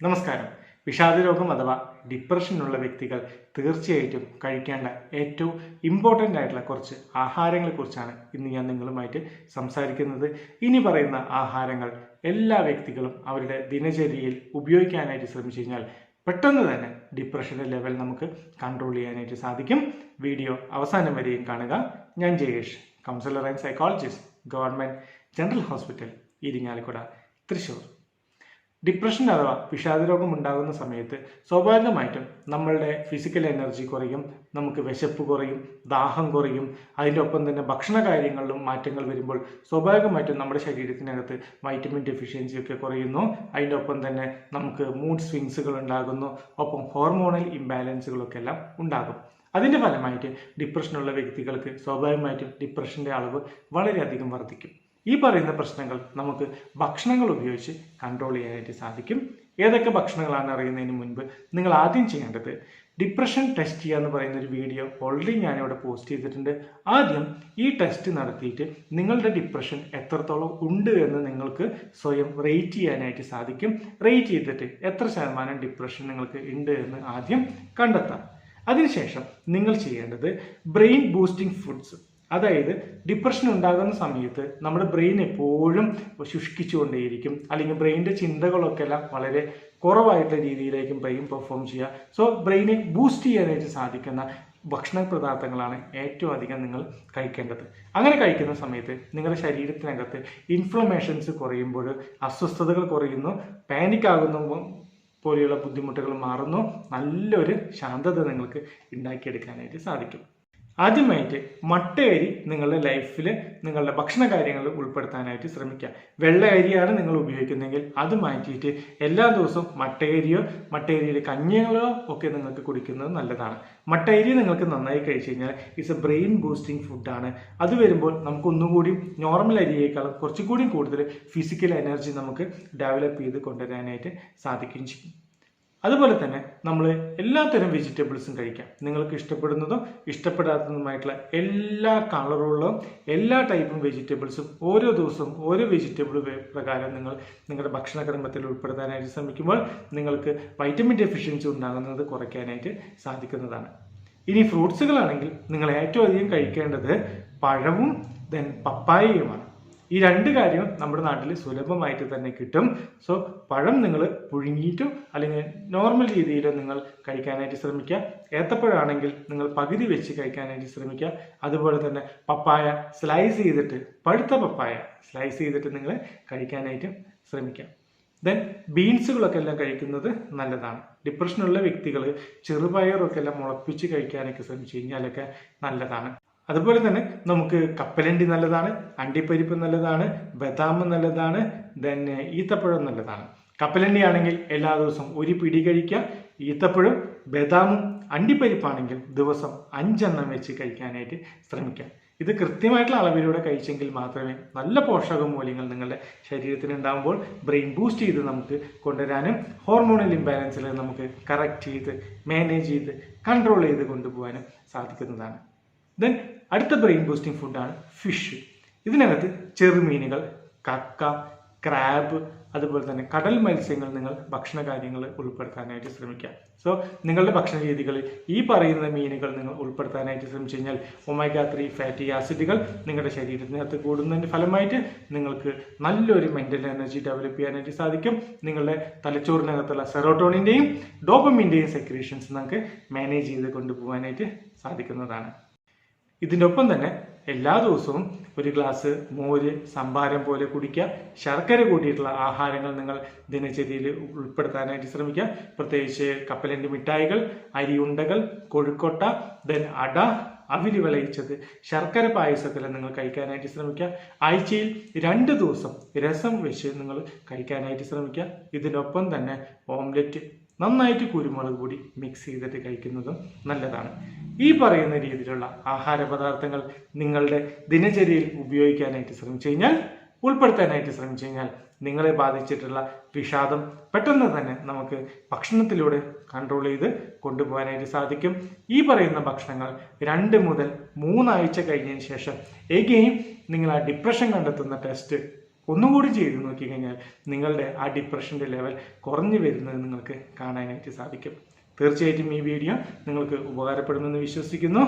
നമസ്കാരം. വിഷാദരോഗം അഥവാ ഡിപ്രഷനുള്ള വ്യക്തികൾ തീർച്ചയായിട്ടും കഴിക്കേണ്ട ഏറ്റവും ഇമ്പോർട്ടന്റ് ആയിട്ടുള്ള കുറച്ച് ആഹാരങ്ങളെക്കുറിച്ചാണ് ഇന്ന് ഞാൻ നിങ്ങളുമായിട്ട് സംസാരിക്കുന്നത്. ഇനി പറയുന്ന ആഹാരങ്ങൾ എല്ലാ വ്യക്തികളും അവരുടെ ദിനചര്യയിൽ ഉപയോഗിക്കാനായിട്ട് ശ്രമിച്ചു കഴിഞ്ഞാൽ പെട്ടെന്ന് തന്നെ ഡിപ്രഷന്റെ ലെവൽ നമുക്ക് കൺട്രോൾ ചെയ്യാനായിട്ട് സാധിക്കും. വീഡിയോ അവസാനം വരെയും കാണുക. ഞാൻ Jayesh counsellor and psychologist government general hospital Irinjalakuda Thrissur depression അഥവാ വിഷാദരോഗം ഉണ്ടാകുന്ന സമയത്ത് സ്വാഭാവികമായിട്ടും നമ്മളുടെ ഫിസിക്കൽ എനർജി കുറയും നമുക്ക് വിശപ്പ് കുറയും ദാഹം കുറയും. അതിന്റെ ഒപ്പം തന്നെ ഭക്ഷണ കാര്യങ്ങളിലും മാറ്റങ്ങൾ വരുമ്പോൾ സ്വാഭാവികമായിട്ടും നമ്മുടെ ശരീരത്തിനകത്ത് വൈറ്റമിൻ ഡെഫിഷ്യൻസി ഒക്കെ കുറയുന്നു. അതിന്റെ ഒപ്പം തന്നെ നമുക്ക് മൂഡ് സ്വിങ്സുകൾ ഉണ്ടാകുന്നു. ഒപ്പം ഹോർമോണൽ ഇംബാലൻസുകളൊക്കെ എല്ലാം ഉണ്ടാകും. അതിന്റെ ഫലമായിട്ട് ഡിപ്രഷനുള്ള വ്യക്തികൾക്ക് സ്വാഭാവികമായിട്ടും ഡിപ്രഷന്റെ അളവ് വളരെയധികം വർദ്ധിക്കും. ഈ പറയുന്ന പ്രശ്നങ്ങൾ നമുക്ക് ഭക്ഷണങ്ങൾ ഉപയോഗിച്ച് കൺട്രോൾ ചെയ്യാനായിട്ട് സാധിക്കും. ഏതൊക്കെ ഭക്ഷണങ്ങളാണ് അറിയുന്നതിന് മുൻപ് നിങ്ങൾ ആദ്യം ചെയ്യേണ്ടത്? ഡിപ്രഷൻ ടെസ്റ്റ് ചെയ്യുക എന്ന് പറയുന്ന ഒരു വീഡിയോ ഓൾറെഡി ഞാനിവിടെ പോസ്റ്റ് ചെയ്തിട്ടുണ്ട്. ആദ്യം ഈ ടെസ്റ്റ് നടത്തിയിട്ട് നിങ്ങളുടെ ഡിപ്രഷൻ എത്രത്തോളം ഉണ്ട് എന്ന് നിങ്ങൾക്ക് സ്വയം റേറ്റ് ചെയ്യാനായിട്ട് സാധിക്കും. റേറ്റ് ചെയ്തിട്ട് എത്ര ശതമാനം ഡിപ്രഷൻ നിങ്ങൾക്ക് ഉണ്ട് എന്ന് ആദ്യം കണ്ടെത്താം. അതിനുശേഷം നിങ്ങൾ ചെയ്യേണ്ടത് ബ്രെയിൻ ബൂസ്റ്റിംഗ് ഫുഡ്സ് അതായത് ഡിപ്രഷൻ ഉണ്ടാകുന്ന സമയത്ത് നമ്മുടെ ബ്രെയിൻ എപ്പോഴും ശുഷ്കിച്ചുകൊണ്ടേയിരിക്കും. അല്ലെങ്കിൽ ബ്രെയിനിന്റെ ചിന്തകളൊക്കെ എല്ലാം വളരെ കുറവായിട്ടുള്ള രീതിയിലേക്കും ബ്രെയിൻ പെർഫോം ചെയ്യുക. സോ ബ്രെയിനെ ബൂസ്റ്റ് ചെയ്യാനായിട്ട് സാധിക്കുന്ന ഭക്ഷണ പദാർത്ഥങ്ങളാണ് ഏറ്റവും അധികം നിങ്ങൾ കഴിക്കേണ്ടത്. അങ്ങനെ കഴിക്കുന്ന സമയത്ത് നിങ്ങളുടെ ശരീരത്തിനകത്ത് ഇൻഫ്ലമേഷൻസ് കുറയുമ്പോൾ അസ്വസ്ഥതകൾ കുറയുന്നു പാനിക് ആകുന്ന പോലെയുള്ള ബുദ്ധിമുട്ടുകൾ മാറുന്നു നല്ലൊരു ശാന്തത നിങ്ങൾക്ക് ഉണ്ടാക്കിയെടുക്കാനായിട്ട് സാധിക്കും. ആദ്യമായിട്ട് മട്ടയരി നിങ്ങളുടെ ലൈഫിൽ നിങ്ങളുടെ ഭക്ഷണ കാര്യങ്ങളിൽ ഉൾപ്പെടുത്താനായിട്ട് ശ്രമിക്കുക. വെള്ള അരിയാണ് നിങ്ങൾ ഉപയോഗിക്കുന്നതെങ്കിൽ അത് മാറ്റിയിട്ട് എല്ലാ ദിവസവും മട്ടയരിയോ മട്ടയരിയുടെ കഞ്ഞികളോ ഒക്കെ നിങ്ങൾക്ക് കുടിക്കുന്നത് നല്ലതാണ്. മട്ടയരി നിങ്ങൾക്ക് നന്നായി കഴിച്ചു കഴിഞ്ഞാൽ ഇറ്റ്സ് എ ബ്രെയിൻ ബൂസ്റ്റിംഗ് ഫുഡാണ് അത് വരുമ്പോൾ നമുക്ക് ഒന്നുകൂടി നോർമൽ അരിയേക്കാളും കുറച്ചുകൂടി കൂടുതൽ ഫിസിക്കൽ എനർജി നമുക്ക് ഡെവലപ്പ് ചെയ്ത് കൊണ്ടുവരാനായിട്ട് സാധിക്കുകയും ചെയ്യും. അതുപോലെ തന്നെ നമ്മൾ എല്ലാത്തരം വെജിറ്റബിൾസും കഴിക്കാം. നിങ്ങൾക്ക് ഇഷ്ടപ്പെടുന്നതും ഇഷ്ടപ്പെടാത്തതുമായിട്ടുള്ള എല്ലാ കളറുകളും എല്ലാ ടൈപ്പും വെജിറ്റബിൾസും ഓരോ ദിവസവും ഓരോ വെജിറ്റബിൾ പ്രകാരം നിങ്ങൾ നിങ്ങളുടെ ഭക്ഷണക്രമത്തിൽ ഉൾപ്പെടുത്താനായിട്ട് ശ്രമിക്കുമ്പോൾ നിങ്ങൾക്ക് വൈറ്റമിൻ ഡെഫിഷ്യൻസി ഉണ്ടാകുന്നത് കുറയ്ക്കാനായിട്ട് സാധിക്കുന്നതാണ്. ഇനി ഫ്രൂട്ട്സുകളാണെങ്കിൽ നിങ്ങൾ ഏറ്റവും അധികം കഴിക്കേണ്ടത് പഴവും ദെൻ പപ്പായയുമാണ് ഈ രണ്ട് കാര്യവും നമ്മുടെ നാട്ടിൽ സുലഭമായിട്ട് തന്നെ കിട്ടും. സോ പഴം നിങ്ങൾ പുഴുങ്ങിയിട്ടും അല്ലെങ്കിൽ നോർമൽ രീതിയിൽ നിങ്ങൾ കഴിക്കാനായിട്ട് ശ്രമിക്കുക. ഏത്തപ്പഴമാണെങ്കിൽ നിങ്ങൾ പകുതി വെച്ച് കഴിക്കാനായിട്ട് ശ്രമിക്കുക. അതുപോലെ തന്നെ പപ്പായ സ്ലൈസ് ചെയ്തിട്ട് പഴുത്ത പപ്പായ സ്ലൈസ് ചെയ്തിട്ട് നിങ്ങൾ കഴിക്കാനായിട്ട് ശ്രമിക്കാം ദെൻ ബീൻസുകളൊക്കെ എല്ലാം കഴിക്കുന്നത് നല്ലതാണ്. ഡിപ്രഷനുള്ള വ്യക്തികൾ ചെറുപയറൊക്കെ എല്ലാം മുളപ്പിച്ച് കഴിക്കാനൊക്കെ ശ്രമിച്ചു കഴിഞ്ഞാലൊക്കെ നല്ലതാണ്. അതുപോലെ തന്നെ നമുക്ക് കപ്പലണ്ടി നല്ലതാണ് അണ്ടിപ്പരിപ്പ് നല്ലതാണ് ബദാം നല്ലതാണ് ദെൻ ഈത്തപ്പഴം നല്ലതാണ്. കപ്പലണ്ടി ആണെങ്കിൽ എല്ലാ ദിവസവും ഒരു പിടി കഴിക്കുക. ഈത്തപ്പഴം ബദാമും അണ്ടിപ്പരിപ്പാണെങ്കിൽ ദിവസം അഞ്ചെണ്ണം വെച്ച് കഴിക്കാനായിട്ട് ശ്രമിക്കാം ഇത് കൃത്യമായിട്ടുള്ള അളവിലൂടെ കഴിച്ചെങ്കിൽ മാത്രമേ നല്ല പോഷക മൂല്യങ്ങൾ നിങ്ങളുടെ ശരീരത്തിന് ഉണ്ടാകുമ്പോൾ ബ്രെയിൻ ബൂസ്റ്റ് ചെയ്ത് നമുക്ക് കൊണ്ടുവരാനും ഹോർമോണൽ ഇംബാലൻസിൽ നമുക്ക് കറക്റ്റ് ചെയ്ത് മാനേജ് ചെയ്ത് കൺട്രോൾ ചെയ്ത് കൊണ്ടുപോകാനും സാധിക്കുന്നതാണ്. ദെൻ അടുത്ത ബ്രെയിൻ ബൂസ്റ്റിംഗ് ഫുഡാണ് ഫിഷ് ഇതിനകത്ത് ചെറുമീനുകൾ കക്ക ക്രാബ് അതുപോലെ തന്നെ കടൽ മത്സ്യങ്ങൾ നിങ്ങൾ ഭക്ഷണ കാര്യങ്ങൾ ഉൾപ്പെടുത്താനായിട്ട് ശ്രമിക്കുക. സോ നിങ്ങളുടെ ഭക്ഷണ രീതികളിൽ ഈ പറയുന്ന മീനുകൾ നിങ്ങൾ ഉൾപ്പെടുത്താനായിട്ട് ശ്രമിച്ചു കഴിഞ്ഞാൽ ഒമേഗ ത്രീ ഫാറ്റി ആസിഡുകൾ നിങ്ങളുടെ ശരീരത്തിനകത്ത് കൂടുന്നതിന്റെ ഫലമായിട്ട് നിങ്ങൾക്ക് നല്ലൊരു മെന്റൽ എനർജി ഡെവലപ്പ് ചെയ്യാനായിട്ട് സാധിക്കും. നിങ്ങളുടെ തലച്ചോറിനകത്തുള്ള സെറോട്ടോണിന്റെയും ഡോപ്പമിന്റെയും സെക്രീഷൻസ് നമുക്ക് മാനേജ് ചെയ്ത് കൊണ്ടുപോകാനായിട്ട് സാധിക്കുന്നതാണ്. ഇതിന്റെ ഒപ്പം തന്നെ എല്ലാ ദിവസവും ഒരു ഗ്ലാസ് മോര് സംഭാരം പോലെ കുടിക്കുക. ശർക്കര കൂട്ടിയിട്ടുള്ള ആഹാരങ്ങൾ നിങ്ങൾ ദിനചര്യയിൽ ഉൾപ്പെടുത്താനായിട്ട് ശ്രമിക്കുക. പ്രത്യേകിച്ച് കപ്പലിന്റെ മിഠായികൾ അരിയുണ്ടകൾ കൊഴുക്കൊട്ട ദെൻ അട അവിരി വിളയിച്ചത്. ശർക്കര പായസത്തിൽ നിങ്ങൾ കഴിക്കാനായിട്ട് ശ്രമിക്കുക. ആഴ്ചയിൽ രണ്ട് ദിവസം രസം വെച്ച് നിങ്ങൾ കഴിക്കാനായിട്ട് ശ്രമിക്കുക. ഇതിനൊപ്പം തന്നെ ഓംലെറ്റ് നന്നായിട്ട് കുരുമുളക് പൊടി മിക്സ് ചെയ്തിട്ട് കഴിക്കുന്നതും നല്ലതാണ്. ഈ പറയുന്ന രീതിയിലുള്ള ആഹാര പദാർത്ഥങ്ങൾ നിങ്ങളുടെ ദിനചര്യയിൽ ഉപയോഗിക്കാനായിട്ട് ശ്രമിച്ചു കഴിഞ്ഞാൽ ഉൾപ്പെടുത്താനായിട്ട് ശ്രമിച്ചു കഴിഞ്ഞാൽ നിങ്ങളെ ബാധിച്ചിട്ടുള്ള വിഷാദം പെട്ടെന്ന് തന്നെ നമുക്ക് ഭക്ഷണത്തിലൂടെ കൺട്രോൾ ചെയ്ത് കൊണ്ടുപോകാനായിട്ട് സാധിക്കും. ഈ പറയുന്ന ഭക്ഷണങ്ങൾ രണ്ട് മുതൽ മൂന്നാഴ്ച കഴിഞ്ഞതിന് ശേഷം എഗെയിൻ നിങ്ങൾ ആ ഡിപ്രഷൻ കണ്ടെത്തുന്ന ടെസ്റ്റ് ഒന്നും കൂടി ചെയ്ത് നോക്കിക്കഴിഞ്ഞാൽ നിങ്ങളുടെ ആ ഡിപ്രഷന്റെ ലെവൽ കുറഞ്ഞു വരുന്നത് നിങ്ങൾക്ക് കാണാനായിട്ട് സാധിക്കും. തീർച്ചയായിട്ടും ഈ വീഡിയോ നിങ്ങൾക്ക് ഉപകാരപ്പെടുമെന്ന് വിശ്വസിക്കുന്നു.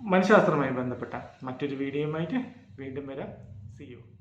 മനഃശാസ്ത്രവുമായി ബന്ധപ്പെട്ട മറ്റൊരു വീഡിയോയുമായിട്ട് വീണ്ടും വരാം. C U